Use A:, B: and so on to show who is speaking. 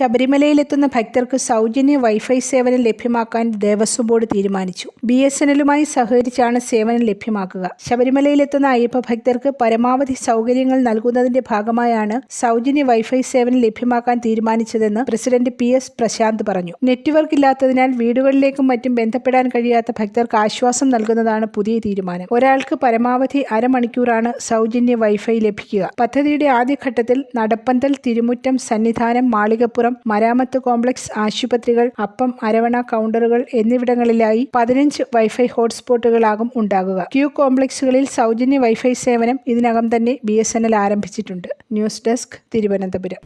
A: ശബരിമലയിലെത്തുന്ന ഭക്തർക്ക് സൗജന്യ വൈഫൈ സേവനം ലഭ്യമാക്കാൻ ദേവസ്വം ബോർഡ് തീരുമാനിച്ചു. ബി എസ് എല്ലുമായി സഹകരിച്ചാണ് സേവനം ലഭ്യമാക്കുക. ശബരിമലയിലെത്തുന്ന അയ്യപ്പ ഭക്തർക്ക് പരമാവധി സൗകര്യങ്ങൾ നൽകുന്നതിന്റെ ഭാഗമായാണ് സൗജന്യ വൈഫൈ സേവനം ലഭ്യമാക്കാൻ തീരുമാനിച്ചതെന്ന് പ്രസിഡന്റ് പി എസ് പ്രശാന്ത് പറഞ്ഞു. നെറ്റ്വർക്ക് ഇല്ലാത്തതിനാൽ വീടുകളിലേക്കും മറ്റും ബന്ധപ്പെടാൻ കഴിയാത്ത ഭക്തർക്ക് ആശ്വാസം നൽകുന്നതാണ് പുതിയ തീരുമാനം. ഒരാൾക്ക് പരമാവധി അരമണിക്കൂറാണ് സൗജന്യ വൈഫൈ ലഭിക്കുക. പദ്ധതിയുടെ ആദ്യഘട്ടത്തിൽ നടപ്പന്തൽ തിരുമുറ്റം സന്നിധാനം മാളികപ്പുറം മരാമത്ത് കോംപ്ലക്സ് ആശുപത്രികൾ അപ്പം അരവണ കൗണ്ടറുകൾ എന്നിവിടങ്ങളിലായി പതിനഞ്ച് വൈഫൈ ഹോട്ട്സ്പോട്ടുകളാകും ഉണ്ടാകുക. ക്യൂ കോംപ്ലക്സുകളിൽ സൗജന്യ വൈഫൈ സേവനം ഇതിനകം തന്നെ ബി ആരംഭിച്ചിട്ടുണ്ട്.
B: News desk Thiruvananthapuram.